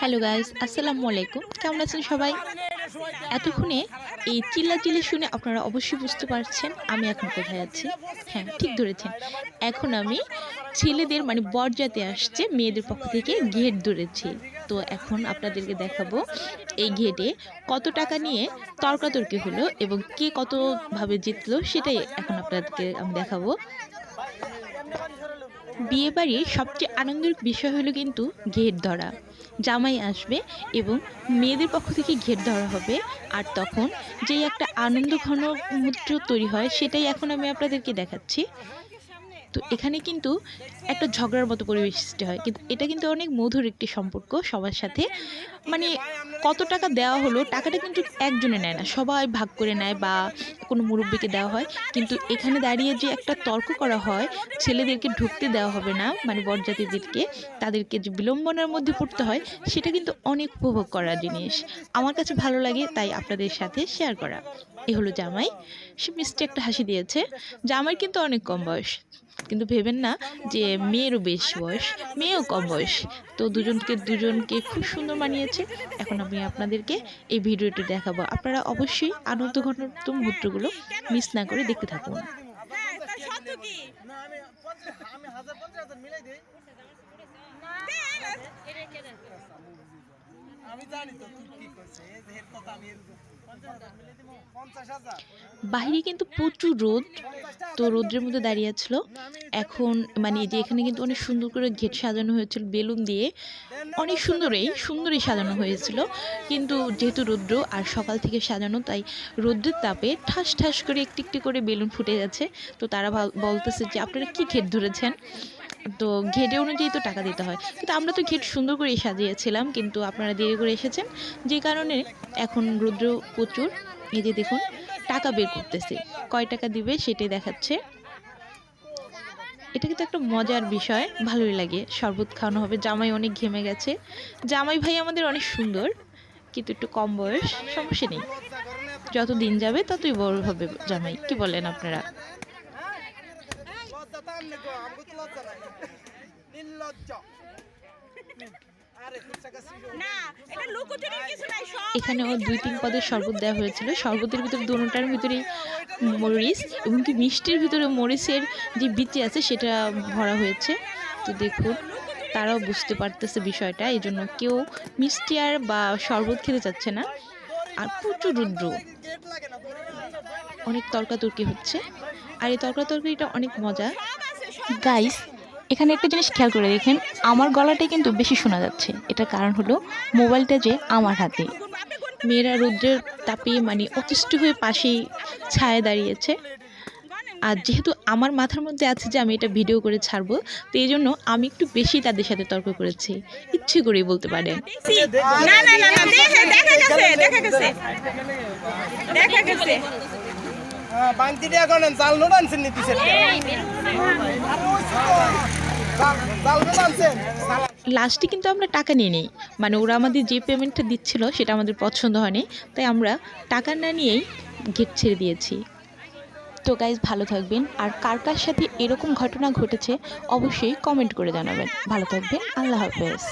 Hello guys আসসালামু আলাইকুম। কেমন আছেন সবাই? এতক্ষণে এই চিল্লাচিল্লি শুনে আপনারা অবশ্যই বুঝতে পারছেন আমি এখন কোথায় আছি। হ্যাঁ ঠিক ধরেছেন। এখন আমি ছেলেদের মানে বরজাতে আসছে মেয়েদের পক্ষ থেকে গেট ধরেছি। তো এখন আপনাদেরকে দেখাবো এই গেটে কত টাকা নিয়ে তর্কাতর্কি হলো এবং কে কতভাবে জিতলো সেটাই এখন আপনাদেরকে আমি দেখাবো। বিয়ে বাড়ির সবচেয়ে আনন্দের বিষয় হলো কিন্তু ঘের ধরা। জামাই আসবে এবং মেয়েদের পক্ষ থেকে ঘের ধরা হবে। আর তখন যেই একটা আনন্দ ঘন মুহূর্ত তৈরি হয়, সেটাই এখন আমি আপনাদেরকে দেখাচ্ছি। তো এখানে কিন্তু একটা ঝগড়ার মতো পরিবেশ সৃষ্টি হয়। কিন্তু এটা কিন্তু অনেক মধুর একটি সম্পর্ক সবার সাথে। মানে কত টাকা দেওয়া হলো, টাকাটা কিন্তু একজনে নেয় না, সবাই ভাগ করে নেয় বা কোনো মুরব্বীকে দেওয়া হয়। কিন্তু এখানে দাঁড়িয়ে যে একটা তর্ক করা হয়, ছেলেদেরকে ঢুকতে দেওয়া হবে না মানে বরযাত্রীদেরকে, তাদেরকে যে বিলম্বনার মধ্যে পড়তে হয়, সেটা কিন্তু অনেক উপভোগ করার জিনিস। আমার কাছে ভালো লাগে, তাই আপনাদের সাথে শেয়ার করা। এ হলো জামাই। সে মিষ্টি একটা হাসি দিয়েছে। জামাই কিন্তু অনেক কম বয়স। কিন্তু ভেবেন না যে মেয়েরও বেশ বয়স, মেয়েও কম বয়স। তো দুজনকে দুজনকে খুব সুন্দর মানিয়েছে। এখন আমি আপনাদেরকে এই ভিডিওটি দেখাবো আপনারা অবশ্যই আনন্দ ঘনত্ব মুহূর্তগুলো মিস না করে দেখতে থাকুন? আমি জানি তো তুই কি করছিস এর কথা আমি বাইরে কিন্তু প্রচুর রোদ। তো রোদ্রের মধ্যে দাঁড়িয়ে ছিল এখন মানে যে এখানে কিন্তু অনেক সুন্দর করে ঘেট সাজানো হয়েছিল বেলুন দিয়ে। অনেক সুন্দরই সুন্দরই সাজানো হয়েছিল। কিন্তু যেহেতু রৌদ্র আর সকাল থেকে সাজানো, তাই রৌদ্রের তাপে ঠাস ঠাস করে একটি একটি করে বেলুন ফুটে যাচ্ছে। তো তারা বলতেছে যে, আপনারা কি ঘেট ধরেছেন? তো ঘেটে অনুযায়ী তো টাকা দিতে হয়। কিন্তু আমরা তো ঘেট সুন্দর করে সাজিয়েছিলাম, কিন্তু আপনারা দেরি করে এসেছেন। যে কারণে এখন রৌদ্র প্রচুর এই যে দেখুন টাকা বের করতেছে কয় টাকা দিবে সেটাই দেখাচ্ছে এটা কিন্তু একটা মজার বিষয় ভালোই লাগে শরবত খাওয়ানো হবে জামাই অনেক ঘেমে গেছে জামাই ভাই আমাদের অনেক সুন্দর কিন্তু একটু কম বয়স সমস্যা নেই যত দিন যাবে ততই বড় হবে জামাই কি বলেন আপনারা নির্লজ্জ এখানেও দুই তিন পদের শরবত দেওয়া হয়েছিল। শরবতের ভিতরে দুটার ভিতরে মরিচ এবং কি মিষ্টির ভিতরে মরিচের যে বিচি আছে সেটা ভরা হয়েছে। তো দেখুন তারাও বুঝতে পারতেছে বিষয়টা এই জন্য কেউ মিষ্টি আর বা শরবত খেতে চাচ্ছে না। আর প্রচুর রুদ্র। অনেক তর্কাতর্কি হচ্ছে। আর এই তর্কাতর্কিটা অনেক মজা। গাইস এখানে একটা জিনিস খেয়াল করে দেখেন আমার গলাটাই কিন্তু বেশি শোনা যাচ্ছে। এটার কারণ হলো মোবাইলটা যে আমার হাতে। মেয়েরা রৌদ্রের তাপে মানে অতিষ্ঠ হয়ে পাশেই ছায়া দাঁড়িয়েছে। আর যেহেতু আমার মাথার মধ্যে আছে যে আমি এটা ভিডিও করে ছাড়বো তো এই জন্য আমি একটু বেশি তাদের সাথে তর্ক করেছি। ইচ্ছে করেই বলতে পারেন। না, না, না, না, দেখা গেছে, লাস্টে কিন্তু আমরা টাকা নিয়ে নিই। মানে ওরা আমাদের যে পেমেন্টটা দিচ্ছিল সেটা আমাদের পছন্দ হয়নি। তাই আমরা টাকা না নিয়েই গেট ছেড়ে দিয়েছি। তো গাইজ ভালো থাকবেন। আর কার কার সাথে এরকম ঘটনা ঘটেছে, অবশ্যই কমেন্ট করে জানাবেন। ভালো থাকবেন। আল্লাহ হাফেজ।